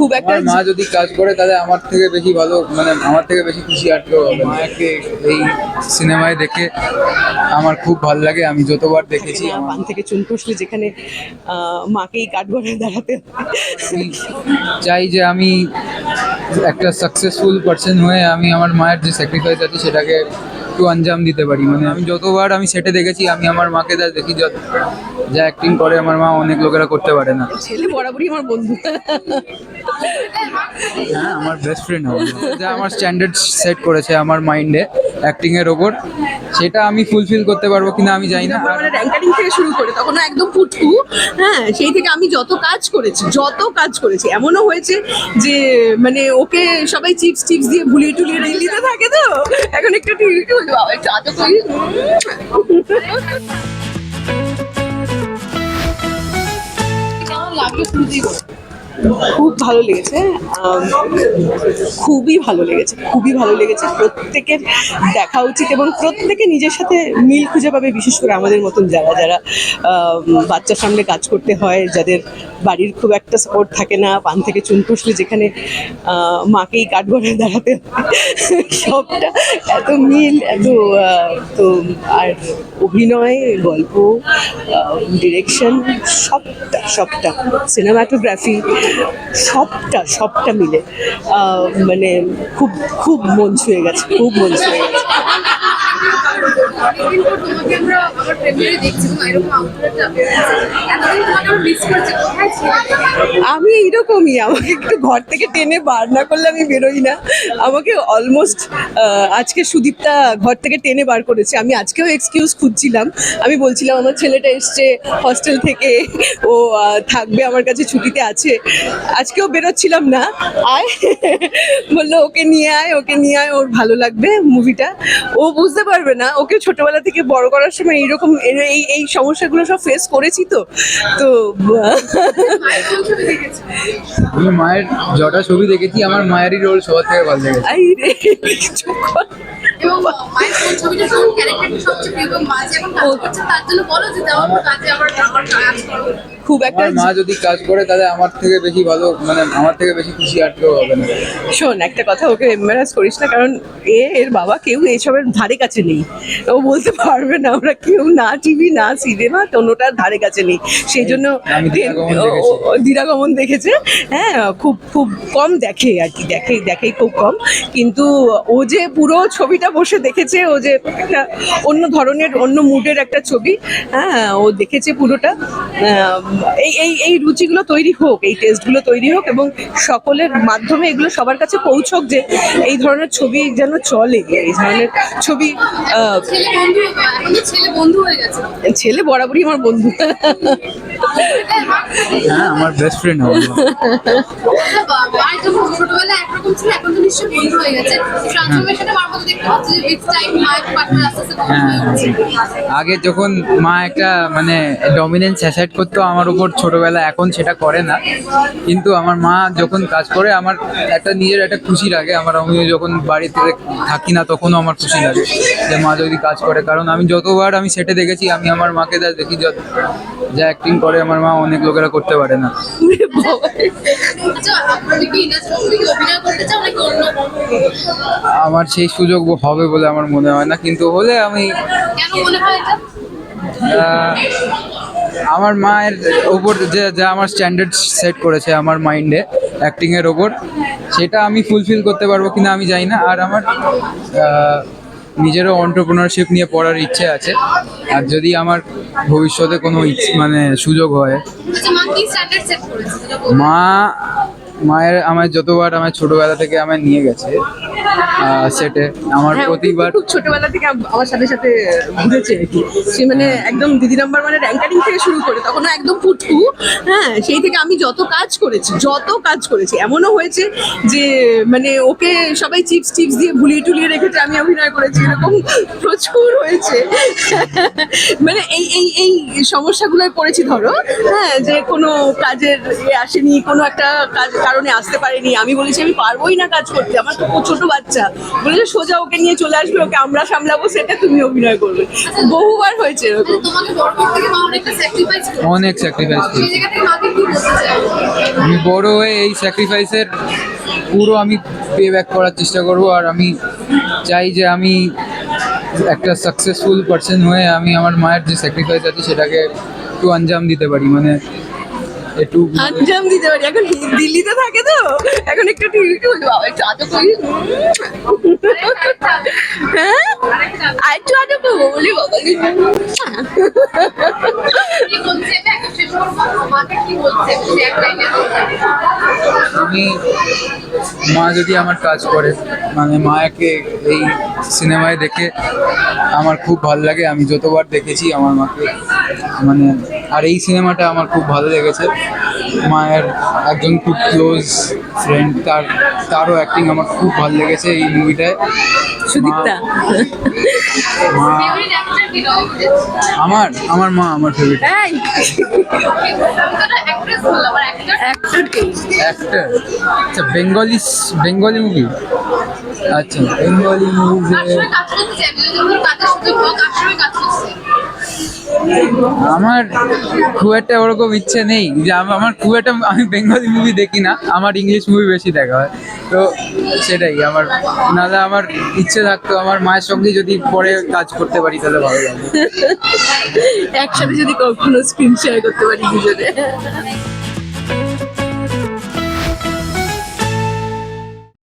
খুব একটা মা যদি কাজ করে তাহলে আমার থেকে বেশি ভালো মানে আমার থেকে বেশি খুশি আর কেউ হবে মাকে এই সিনেমায় দেখে আমার খুব ভালো লাগে আমি যতবার দেখেছি পান থেকে চুন কষলে যেখানে মাকেই কাঠগড়ায় দাঁড়াতে। চাই যে আমি একটা সাকসেসফুল পার্সন হয়ে আমি আমার মায়ের যে স্যাক্রিফাইস আছে সেটাকে একটু আঞ্জাম দিতে পারি। মানে আমি যতবার আমি সেটে দেখেছি আমি আমার মাকে যা দেখি যত যা অ্যাক্টিং করে আমার মা অনেক লোকেরা করতে পারে না। ছেলে বরাবরই আমার বন্ধু। হ্যাঁ আমার বেস্ট ফ্রেন্ড হবে যা আমার স্ট্যান্ডার্ড সেট করেছে আমার মাইন্ডে অ্যাক্টিং এর ওপর সেটা আমি ফুলফিল করতে পারব কিনা আমি জানি না। মানে র্যাঙ্কারিং থেকে শুরু করে তখন একদম ফুটকু হ্যাঁ সেই থেকে আমি যত কাজ করেছি যত কাজ করেছি এমনও হয়েছে যে মানে ওকে সবাই চিপস টিপস দিয়ে ভুলিয়ে টুলিয়ে দিতে থাকে। খুব ভালো লেগেছে খুবই ভালো লেগেছে, খুবই ভালো লেগেছে। প্রত্যেকের দেখা উচিত এবং প্রত্যেকে নিজের সাথে মিল খুঁজে পাবে, বিশেষ করে আমাদের মতন যারা যারা বাচ্চার সামনে কাজ করতে হয়, যাদের বাড়ির খুব একটা সাপোর্ট থাকে না, পান থেকে চুন কষলে যেখানে মাকেই কাঠগড়ায় দাঁড়াতে সবটা এত মিল, এত তো আর অভিনয়, গল্প ডিরেকশন সবটা সবটা সিনেমাটোগ্রাফি সবটা সবটা মিলে। মানে খুব খুব মন ছুঁয়ে গেছে, খুব মন ছুঁয়ে গেছে। তোমাকে প্রেমিয়ারে দেখছি এরকম আমি এইরকমই, আমাকে একটু ঘর থেকে টেনে বার না করলে আমি বেরোই না। আমাকে অলমোস্ট আজকে সুদীপটা ঘর থেকে টেনে বার করেছে। আমি আজকেও এক্সকিউজ খুঁজছিলাম। আমি বলছিলাম, আমার ছেলেটা এসছে হস্টেল থেকে, ও থাকবে, আমার কাছে ছুটিতে আছে। আজকেও বেরোচ্ছিলাম না। আয়, বলল, ওকে নিয়ে আয়, ওকে নিয়ে আয়, ওর ভালো লাগবে মুভিটা ও বুঝতে পারবে না, ওকে ছোটবেলা থেকে বড় করার সময় এইরকম এই এই সমস্যাগুলো সব ফেস করেছি তো। তো মায়ের জটা ছবি আমি মায়ের যটা ছবি দেখেছি আমার মায়েরই রোল সবার থেকে ভালো লেগেছে। আই রে এবং মায়ের ছবিটা তোমার ক্যারেক্টারটা সবচেয়ে প্রিয় এবং মা যে এখন কাজ করছে তার জন্য বলো যে আমার কাজে আমার আমার কাজ করো। খুব একটা মা যদি কাজ করে তাহলে আমার থেকে বেশি ভালো মানে আমার থেকে বেশি খুশি আর কেউ হবে না। শোন একটা কথা ওকে এম্বারাস করিস না কারণ এ এর বাবা কেউ এসবের ধারে কাছে নেই। ও বলতে পারবে না আমরা কেউ না টিভি না সিনেমা কোনোটার ধারে কাছে নেই। সেই জন্য দিরাগমন ও- দেখেছি। হ্যাঁ খুব খুব কম দেখে আর কি দেখে দেখেই খুব কম। কিন্তু ও যে পুরো ছবিটা বসে দেখেছে ও যে একটা অন্য ধরনের অন্য মুডের একটা ছবি হ্যাঁ ও দেখেছে পুরোটা। এই এই এই রুচিগুলো তৈরি হোক এই টেস্টগুলো তৈরি হোক এবং সকলের মাধ্যমে এগুলো সবার কাছে পৌঁছক যে এই ধরনের ছবি যেন চলে এই ধরনের ছবি ছেলে বন্ধু এখন তো ছেলে বন্ধু। হয়ে গেছে ছেলে বরাবরই আমার বন্ধু। হ্যাঁ আমার বেস্ট ফ্রেন্ড হবে মায়ের যখন ছোটবেলায় একরকম ছিল এখন তো নিশ্চয়ই বন্ধু হয়ে গেছে। ট্রান্সফরমেশনে মার মধ্যে দেখতে পাচ্ছি যে উইথ টাইম মায়ের পার্টনার আস্তে আস্তে বন্ধু হয়ে উঠছে আগে যখন মা একটা মানে ডমিনেন্স অ্যাসাইড করতো আমার উপর ছোটবেলা এখন সেটা করে না। কিন্তু আমার মা যখন কাজ করে আমার একটা নিজের একটা খুশি লাগে। আমার আমি যখন বাড়িতে থাকি না তখনও আমার খুশি লাগে যে মা যদি কাজ করে। কারণ আমি যতবার আমি সেটে দেখেছি আমি আমার মাকে দেখি যত যা অ্যাক্টিং করে আমার মা অনেক লোকেরা করতে পারে না। আমার সেই সুযোগ হবে বলে আমার মনে হয় না, কিন্তু হলে আমি আমার মায়ের ওপর যে, যা আমার স্ট্যান্ডার্ড সেট করেছে আমার মাইন্ডে অ্যাক্টিংয়ের ওপর, সেটা আমি ফুলফিল করতে পারব কিনা আমি জানি না। আর আমার নিজেরও অন্টারপ্রিনারশিপ নিয়ে পড়ার ইচ্ছে আছে আর যদি আমার ভবিষ্যতে কোনো মানে সুযোগ হয় আচ্ছা? মা মায়ের আমার যতবার আমার ছোটবেলা থেকে আমার নিয়ে গেছে সেটে। আমার হ্যাঁ, প্রতিবার খুব ছোটবেলা থেকে আমার সাথে সাথে ঘুরেছে সে মানে একদম দিদি নাম্বার মানে র্যাঙ্কারিং থেকে শুরু করে তখন একদম ফুটকু হ্যাঁ সেই থেকে আমি যত কাজ করেছি যত কাজ করেছি এমনও হয়েছে যে মানে ওকে সবাই চিপস টিপস দিয়ে ভুলিয়ে টুলিয়ে রেখেছে আমি অভিনয় করেছি এরকম প্রচুর হয়েছে। মানে এই এই এই সমস্যাগুলোয় পড়েছি ধরো হ্যাঁ যে কোনো কাজের ইয়ে আসেনি কোনো একটা কাজ কারণে আসতে পারেনি আমি বলেছি আমি পারবোই না কাজ করতে আমার তো ছোট আচ্ছা বলেছে সোজা ওকে নিয়ে চলে আসবে ওকে আমরা সামলাবো সেটা তুমি অভিনয় করবে। বহুবার হয়েছে এরকম। মানে অনেক স্যাক্রিফাইস আমি বড় হয়ে এই স্যাক্রিফাইসের পুরো আমি পে ব্যাক করার চেষ্টা করব আর আমি চাই যে আমি একটা সাকসেসফুল পার্সন হয়ে আমি আমার মায়ের যে স্যাক্রিফাইস আছে সেটাকে একটু আঞ্জাম দিতে পারি। মানে একটু আঞ্জাম দিতে পারি। এখন দিল্লিতে থাকে তো। এখন একটু একটু বাবা একটু আদর করি। হ্যাঁ? আর একটু আদর করব বলি বাবা আমি মা যদি আমার কাজ করে মানে মায়াকে এই সিনেমায় দেখে আমার খুব ভালো লাগে। আমি যতবার দেখেছি আমার মাকে মানে আর এই সিনেমাটা আমার খুব ভালো লেগেছে। মায়ের একজন খুব ক্লোজ ফ্রেন্ড তার, তারও অ্যাক্টিং আমার খুব ভালো লেগেছে এই মুভিটায় সুদীপ্তা। আমার আমার মা আমার ফেভারিট অ্যাক্টর অ্যাক্টর কে অ্যাক্টর আচ্ছা বেঙ্গলি বেঙ্গলি মুভি আচ্ছা বেঙ্গলি মুভি কাজ করতে চাই কাজ করছে আমার খুব একটা ওরকম ইচ্ছে নেই যে আমার খুব একটা আমি বেঙ্গলি মুভি দেখি না, আমার ইংলিশ মুভি বেশি দেখা হয়। তো সেটাই, আমার নাহলে আমার ইচ্ছে থাকতো, আমার মায়ের সঙ্গে যদি পরে কাজ করতে পারি, তাহলে ভালো লাগে একসাথে যদি কখনো স্ক্রিন শেয়ার করতে পারি দুজনে।